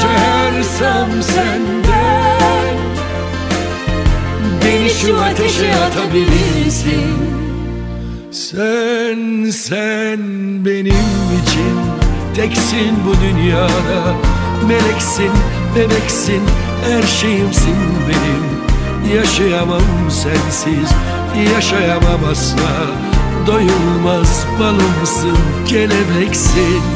Çağırsam senden Beni şu ateşe atabilirsin. Sen, sen benim için Teksin bu dünyada. Meleksin, bebeksin Her şeyimsin benim. Yaşayamam sensiz Yaşayamam asla. Doyulmaz balımsın Kelebeksin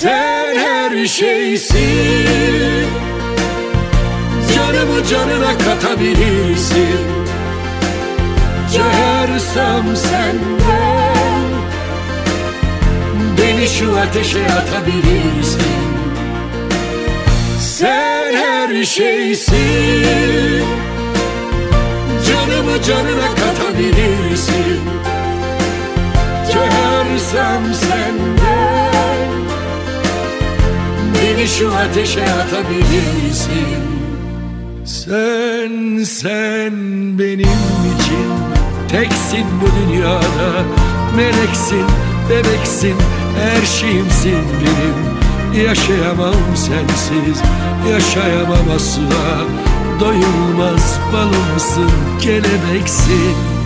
Sen her şeysin. Canımı canına katabilirsin. Çağırsam senden Beni şu ateşe atabilirsin. Sen her şeysin. Canımı canına katabilirsin şu ateşe atabilirsin. Sen, sen benim için Teksin bu dünyada. Meleksin, bebeksin Her şeyimsin benim. Yaşayamam sensiz Yaşayamam asla. Doyulmaz balımsın Kelebeksin